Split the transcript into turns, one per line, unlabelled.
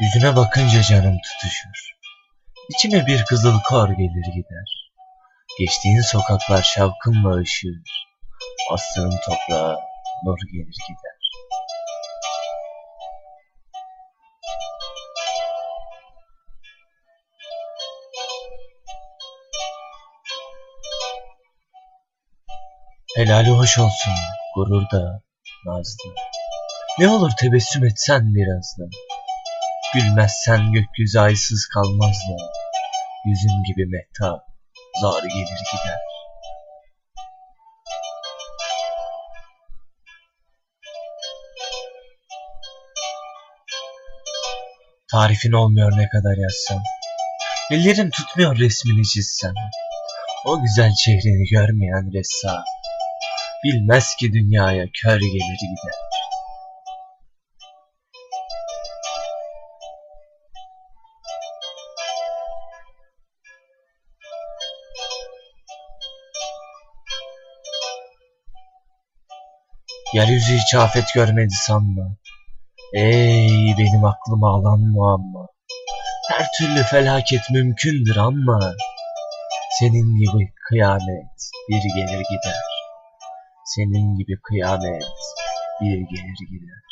Yüzüne bakınca canım tutuşur. İçime bir kızıl kor gelir gider. Geçtiğin sokaklar şavkınla ışır. Bastığın toprağa nur gelir gider. Helali hoş olsun gurur da nazlı. Ne olur tebessüm etsen biraz da. Gülmezsen gökyüzü aysız kalmaz da. Yüzün gibi mehtap zar gelir gider. Tarifin olmuyor ne kadar yazsam. Ellerim tutmuyor resmini çizsem. O güzel çehrini görmeyen ressam. Bilmez ki dünyaya kör gelir gider. Yeryüzü hiç afet görmedi sanma. Ey benim aklım alan muamma. Her türlü felaket mümkündür ama senin gibi kıyamet bir gelir gider. Senin gibi kıyamet bir gelir gider.